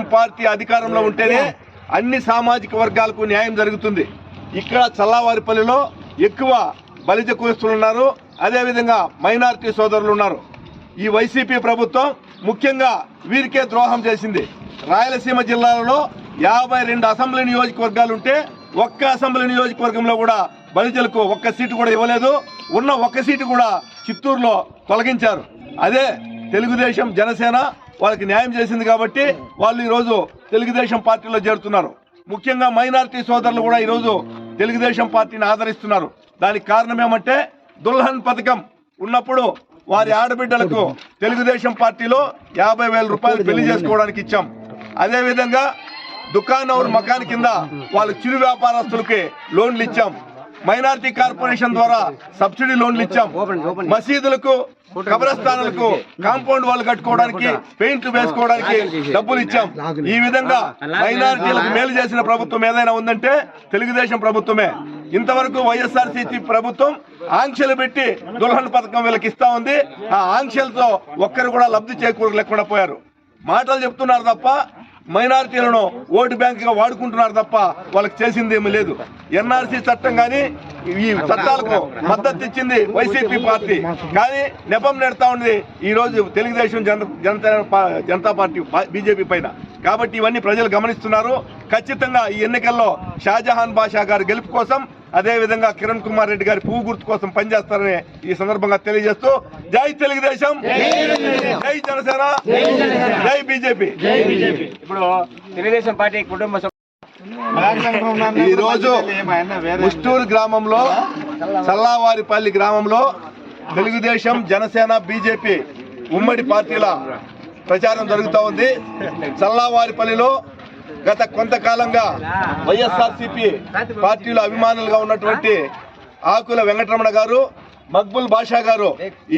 Party అధికారంలో ఉంటేనే అన్ని సామాజిక వర్గాలకు న్యాయం జరుగుతుంది. ఇక్కడ చల్లావారిపల్లిలో ఎక్కువ బలిజ కులస్తులు ఉన్నారు. అదేవిధంగా మైనారిటీ సోదరులు ఉన్నారు. ఈ వైసీపీ ప్రభుత్వం ముఖ్యంగా వీరికే ద్రోహం చేసింది. రాయలసీమ జిల్లాలలో యాభై రెండు అసెంబ్లీ నియోజకవర్గాలు ఉంటే ఒక్క అసెంబ్లీ నియోజకవర్గంలో కూడా బలిజలకు ఒక్క సీటు కూడా ఇవ్వలేదు. ఉన్న ఒక్క సీటు కూడా చిత్తూరులో తొలగించారు. అదే తెలుగుదేశం జనసేన వాళ్ళకి న్యాయం చేసింది కాబట్టి వాళ్ళు ఈరోజు తెలుగుదేశం పార్టీలో చేరుతున్నారు ముఖ్యంగా మైనారిటీ సోదరులు కూడా ఈరోజు తెలుగుదేశం పార్టీని ఆదరిస్తున్నారు దానికి కారణం ఏమంటే దుల్హన్ పథకం ఉన్నప్పుడు వారి ఆడబిడ్డలకు తెలుగుదేశం పార్టీలో యాభై వేల రూపాయలు పెళ్ళి చేసుకోవడానికి ఇచ్చాం అదేవిధంగా విధంగా మకాన్ కింద వాళ్ళ చిరు వ్యాపారస్తులకి లోన్లు ఇచ్చాం మైనారిటీ కార్పొరేషన్ ద్వారా సబ్సిడీ లోన్లు ఇచ్చాం. మసీదులకు కబరస్థానాలకు కాంపౌండ్ వాళ్ళు కట్టుకోవడానికి పెయింట్లు వేసుకోవడానికి డబ్బులు ఇచ్చాం. ఈ విధంగా మైనారిటీలకు మేలు చేసిన ప్రభుత్వం ఏదైనా ఉందంటే తెలుగుదేశం ప్రభుత్వమే. ఇంతవరకు వైఎస్ఆర్సీపీ ప్రభుత్వం ఆంక్షలు పెట్టి దుల్హన్ పథకం వీళ్ళకి ఇస్తా ఉంది. ఆ ఆంక్షలతో ఒక్కరు కూడా లబ్ధి చేకూరలేకుండా పోయారు. మాటలు చెప్తున్నారు తప్ప మైనారిటీలను ఓటు బ్యాంకుగా వాడుకుంటున్నారు తప్ప వాళ్ళకి చేసింది ఏమీ లేదు. ఎన్ఆర్సీ చట్టం కానీ ఈ చట్టాలకు మద్దతు ఇచ్చింది వైసీపీ పార్టీ. కానీ నెపం నెడతా ఉంది. ఈ రోజు తెలుగుదేశం జన జనతా జనతా పార్టీ బీజేపీ పైన. కాబట్టి ఇవన్నీ ప్రజలు గమనిస్తున్నారు. ఖచ్చితంగా ఈ ఎన్నికల్లో షాజహాన్ బాషా గారి గెలుపు కోసం అదే విధంగా కిరణ్ కుమార్ రెడ్డి గారి పువ్వు గుర్తు కోసం పనిచేస్తారని ఈ సందర్భంగా తెలియజేస్తూ జై తెలుగుదేశం. జై జనసేన. జై బీజేపీ. ఇప్పుడు తెలుగుదేశం పార్టీ కుటుంబ సభ్యులు ఈ రోజు ముస్టూరు గ్రామంలో చల్లావారిపల్లి గ్రామంలో తెలుగుదేశం జనసేన బీజేపీ ఉమ్మడి పార్టీల ప్రచారం జరుగుతూ ఉంది. చల్లావారిపల్లిలో గత కొంతకాలంగా వైఎస్ఆర్సీపీ పార్టీలో అభిమానులుగా ఉన్నటువంటి ఆకుల వెంకటరమణ గారు మక్బుల్ బాషా గారు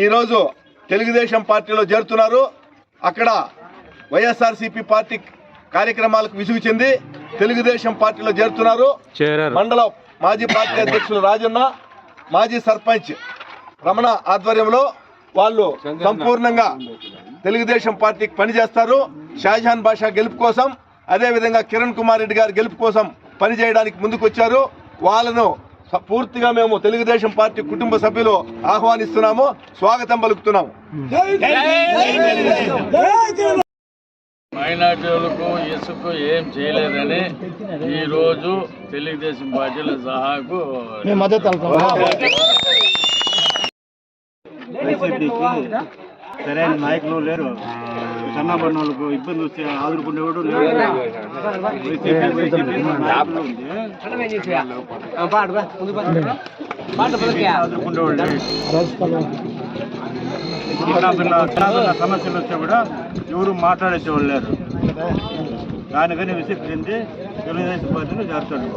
ఈ రోజు తెలుగుదేశం పార్టీలో చేరుతున్నారు. అక్కడ వైఎస్ఆర్సీపీ పార్టీ కార్యక్రమాలకు విసుగు చెంది తెలుగుదేశం పార్టీలో చేరుతున్నారు. మండల మాజీ పార్టీ అధ్యక్షులు రాజన్న మాజీ సర్పంచ్ రమణ ఆధ్వర్యంలో వాళ్ళు సంపూర్ణంగా తెలుగుదేశం పార్టీకి పనిచేస్తారు. షాజహాన్ బాషా గెలుపు కోసం అదే విధంగా కిరణ్ కుమార్ రెడ్డి గారి గెలుపు కోసం పనిచేయడానికి ముందుకు వచ్చారు వాళ్ళను పూర్తిగా మేము తెలుగుదేశం పార్టీ కుటుంబ సభ్యులు ఆహ్వానిస్తున్నాము. స్వాగతం పలుకుతున్నాము. మైనార్టీలకు ఇసుకు ఏం చేయలేదని ఈ రోజు తెలుగుదేశం పార్టీల సహాకు వైసీపీకి సరైన నాయకులు లేరు. చిన్న వాళ్ళకు ఇబ్బంది వస్తే ఆదుకునేవాడు లేడు. వైసీపీ చిన్న పిల్ల చిన్న పిల్ల సమస్యలు వస్తే కూడా ఎవరు మాట్లాడేసేవాళ్ళు లేరు. దానికని విసిగి చెంది తెలుగుదేశం పార్టీని చేస్తాడు